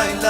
বানাইলা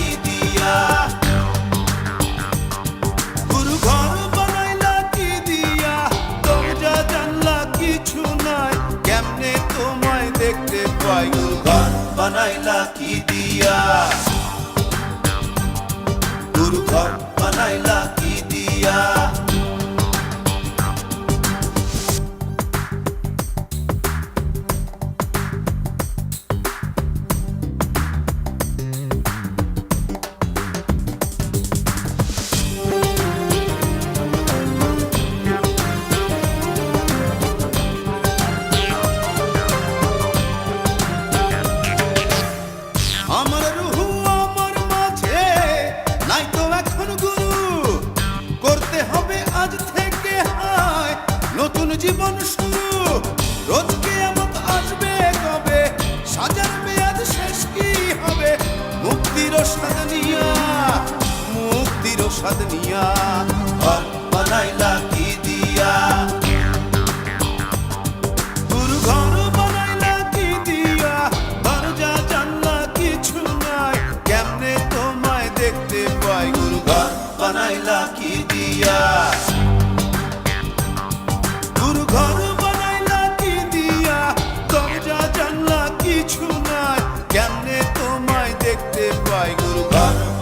গুরু ঘর বানাইলা কি দিয়া গুরু ঘর বানাইলা জীবন শুরু। রোজকে আমত আসবে কবে? সাজার মেয়াদ শেষ কি হবে? মুক্তির স্বাদ নিয়া, মুক্তির স্বাদ